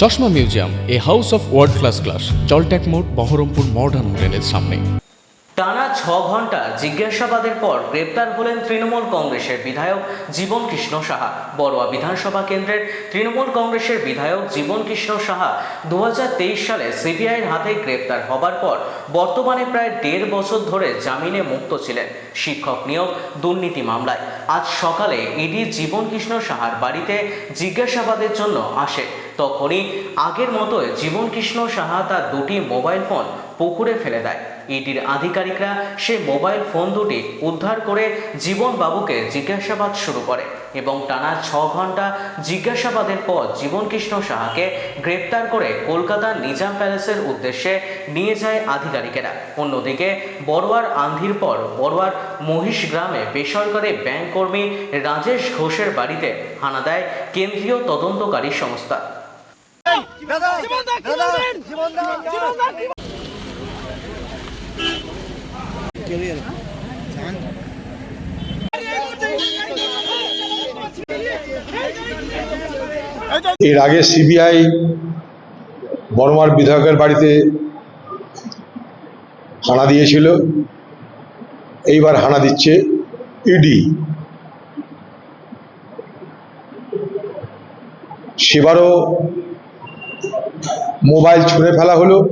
চশমা museum, a house of world class class জলট্যাক মোড়, Berhampore modern হোটেলের সামনে। টানা ছ ঘণ্টা জিজ্ঞাসাবাদের পর গ্রেপ্তার হলেন তৃণমূল কংগ্রেসের বিধায়ক জীবন কৃষ্ণ সাহা। বড়ুয়া বিধানসভা কেন্দ্রের তৃণমূল কংগ্রেসের বিধায়ক জীবন কৃষ্ণ সাহা দুহাজার তেইশ সালে সিবিআইয়ের হাতে গ্রেপ্তার হবার পর বর্তমানে প্রায় দেড় বছর ধরে জামিনে মুক্ত ছিলেন। শিক্ষক নিয়োগ, দুর্নীতি মামলায়। আজ সকালে ইডি জীবন কৃষ্ণ সাহার বাড়িতে জিজ্ঞাসাবাদের জন্য আসে। তখনই আগের মতোই জীবন কৃষ্ণ সাহা তার দুটি মোবাইল ফোন পুকুরে ফেলে দেয়। ইডির আধিকারিকরা সে মোবাইল ফোন দুটি উদ্ধার করে জীবন বাবুকে জিজ্ঞাসাবাদ শুরু করে এবং টানা ছ ঘণ্টা জিজ্ঞাসাবাদের পর জীবন কৃষ্ণ সাহাকে গ্রেপ্তার করে কলকাতার নিজাম প্যালেসের উদ্দেশ্যে নিয়ে যায় আধিকারিকেরা। অন্যদিকে বড়োয়ার আন্ধির পর বড়োয়ার মহিষ গ্রামে বেসরকারি ব্যাংক কর্মী রাজেশ ঘোষের বাড়িতে হানা দেয় কেন্দ্রীয় তদন্তকারী সংস্থা। দাদা দাদা জীবন দা জীবন দা এর আগে সিবিআই বর্মার বিধায়কের বাড়িতে হানা দিয়েছিল। এইবার হানা দিচ্ছে ইডি। সেবারও মোবাইল ছুঁড়ে ফেলা হলো।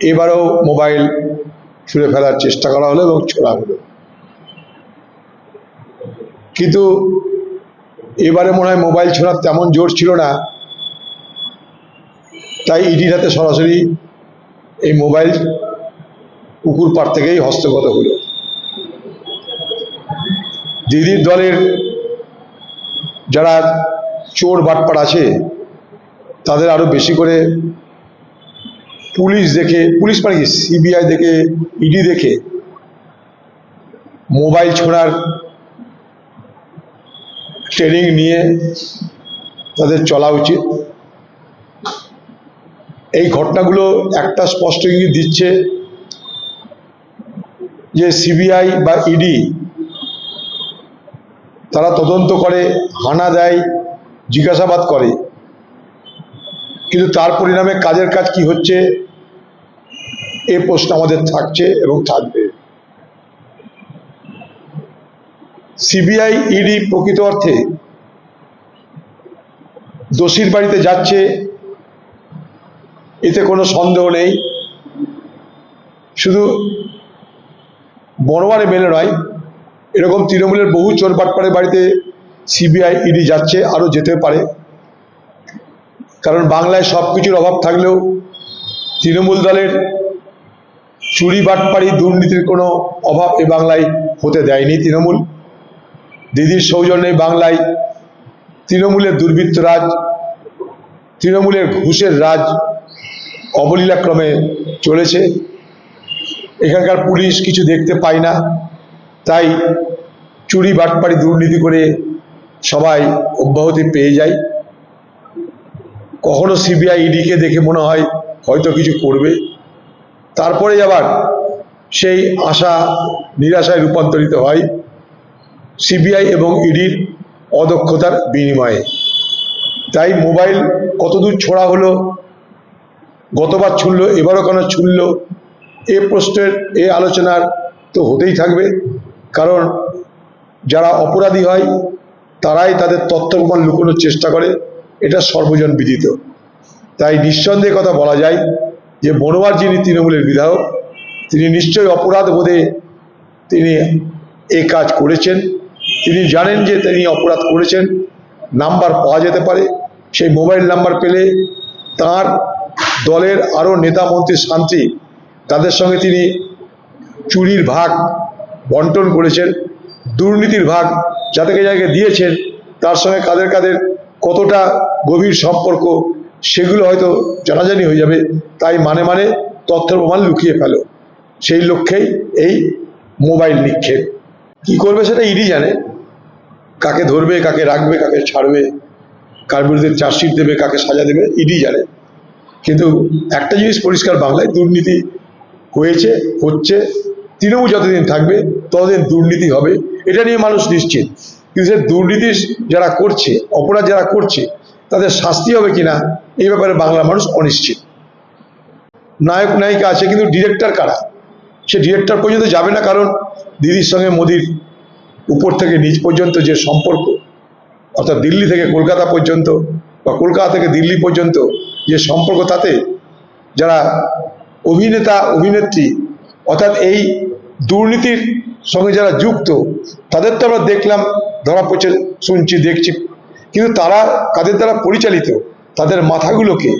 এবারও মোবাইল ছুঁড়ে ফেলার চেষ্টা করা হলো এবং ছোড়া হলো। কিন্তু এবারে মনে হয় মোবাইল ছোড়ার তেমন জোর ছিল না। তাই ইডির হাতে সরাসরি এই মোবাইল পুকুর পাড় থেকেই হস্তগত হলো। দিদির দলের যারা চোর বাটপাট আছে তাদের আরও বেশি করে পুলিশ দেখে, পুলিশ মানে কি? সিবিআই দেখে ইডি দেখে মোবাইল ছোড়ার ট্রেনিং নিয়ে তাদের চলা উচিত। এই ঘটনাগুলো একটা স্পষ্ট ইঙ্গিত দিচ্ছে যে সিবিআই বা ইডি তারা তদন্ত করে, হানা দেয়, জিজ্ঞাসাবাদ করে। কিন্তু তার পরিণামে কাজের কাজ কি হচ্ছে? এ প্রশ্ন আমাদের থাকছে এবং থাকবে। সিবিআই, ইডি প্রকৃত অর্থে দোষীর বাড়িতে যাচ্ছে, এতে কোনো সন্দেহ নেই। শুধু বড়বারে মেলে নয়, এরকম তৃণমূলের বহু চোর বাটপাড়ের বাড়িতে সিবিআই, ইডি যাচ্ছে, আরও যেতে পারে। কারণ বাংলায় সব কিছুর অভাব থাকলেও তৃণমূল দলের চুরি বাটপাড়ি দুর্নীতির কোনো অভাব এ বাংলায় হতে দেয়নি তৃণমূল। দিদির সৌজন্যে বাংলায় তৃণমূলের দুর্বৃত্ত রাজ, তৃণমূলের ঘুষের রাজ অবলীলাক্রমে চলেছে। এখানকার পুলিশ কিছু দেখতে পায় না, তাই চুরি বাটপাড়ি দুর্নীতি করে সবাই অব্যাহতি পেয়ে যায়। কখনো সিবিআই ইডিকে দেখে মনে হয় হয়তো কিছু করবে। তারপরে আবার সেই আশা, নিরাশায় রূপান্তরিত হয় সিবিআই এবং ইডির অদক্ষতার বিনিময়ে। তাই মোবাইল কতদূর ছোড়া হলো, গতবার ছুড়ল, এবারও কেন ছুড়ল, এ প্রশ্নের, এ আলোচনার তো হতেই থাকবে। কারণ যারা অপরাধী হয়, তারাই তাদের তথ্য প্রমাণ লুকোনোর চেষ্টা করে। এটা সর্বজন বিদিত। তাই নিঃসন্দেহে কথা বলা যায় যে মনোয়ার যিনি তৃণমূলের বিধায়ক, তিনি নিশ্চয়ই অপরাধ বোধে তিনি এ কাজ করেছেন। তিনি জানেন যে তিনি অপরাধ করেছেন, নাম্বার পাওয়া যেতে পারে। সেই মোবাইল নাম্বার পেলে তার দলের আরও নেতা মন্ত্রী শান্তি, তাদের সঙ্গে তিনি চুরির ভাগ বন্টন করেছেন, দুর্নীতির ভাগ যাদেরকে যাকে দিয়েছেন, তার সঙ্গে কাদের কাদের কতটা গভীর সম্পর্ক, সেগুলো হয়তো জানাজানি হয়ে যাবে। তাই মানে মানে তথ্য প্রমাণ লুকিয়ে ফেলো। সেই লক্ষ্যেই এই মোবাইল নিক্ষেপ। কি করবে সেটা ইডি জানে। কাকে ধরবে, কাকে রাখবে, কাকে ছাড়বে, কার বিরুদ্ধে চার্জশিট দেবে, কাকে সাজা দেবে, ইডি জানে। কিন্তু একটা জিনিস পরিষ্কার বাংলায়, দুর্নীতি হয়েছে, হচ্ছে, তৃণমূল যতদিন থাকবে, ততদিন দুর্নীতি হবে। এটা নিয়ে মানুষ নিশ্চিত। কিন্তু সে দুর্নীতি যারা করছে, অপরাধ যারা করছে, তাদের শাস্তি হবে কিনা, এই ব্যাপারে বাংলা মানুষ অনিশ্চিত। নায়ক, নায়িকা আছে, কিন্তু ডিরেক্টর কারা? সে ডিরেক্টর পর্যন্ত যাবে না কারণ দিদির সঙ্গে মোদির উপর থেকে নিচ পর্যন্ত যে সম্পর্ক, অর্থাৎ দিল্লি থেকে কলকাতা পর্যন্ত বা কলকাতা থেকে দিল্লি পর্যন্ত যে সম্পর্ক, তাতে যারা অভিনেতা, অভিনেত্রী, অর্থাৎ এই দুর্নীতির সঙ্গে যারা যুক্ত, তাদের তো আমরা দেখলাম ধরা পড়ছে শুনছি, দেখছি। কিন্তু তারা কাদের দ্বারা পরিচালিত? তাদের মাথাগুলোকে।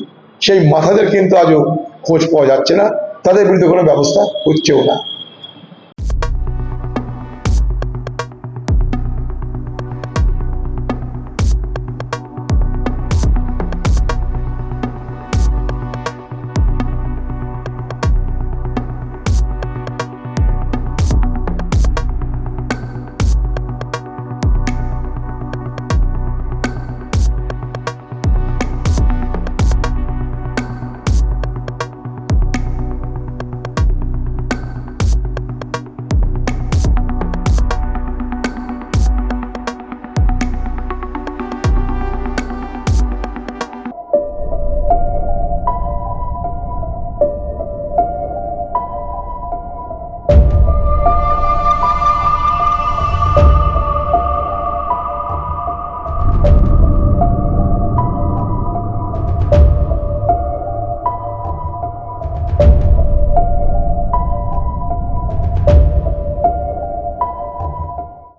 সেই মাথাদের কিন্তু আজও খোঁজ পাওয়া যাচ্ছে না। তাদের বিরুদ্ধে কোনো ব্যবস্থা হচ্ছেও না।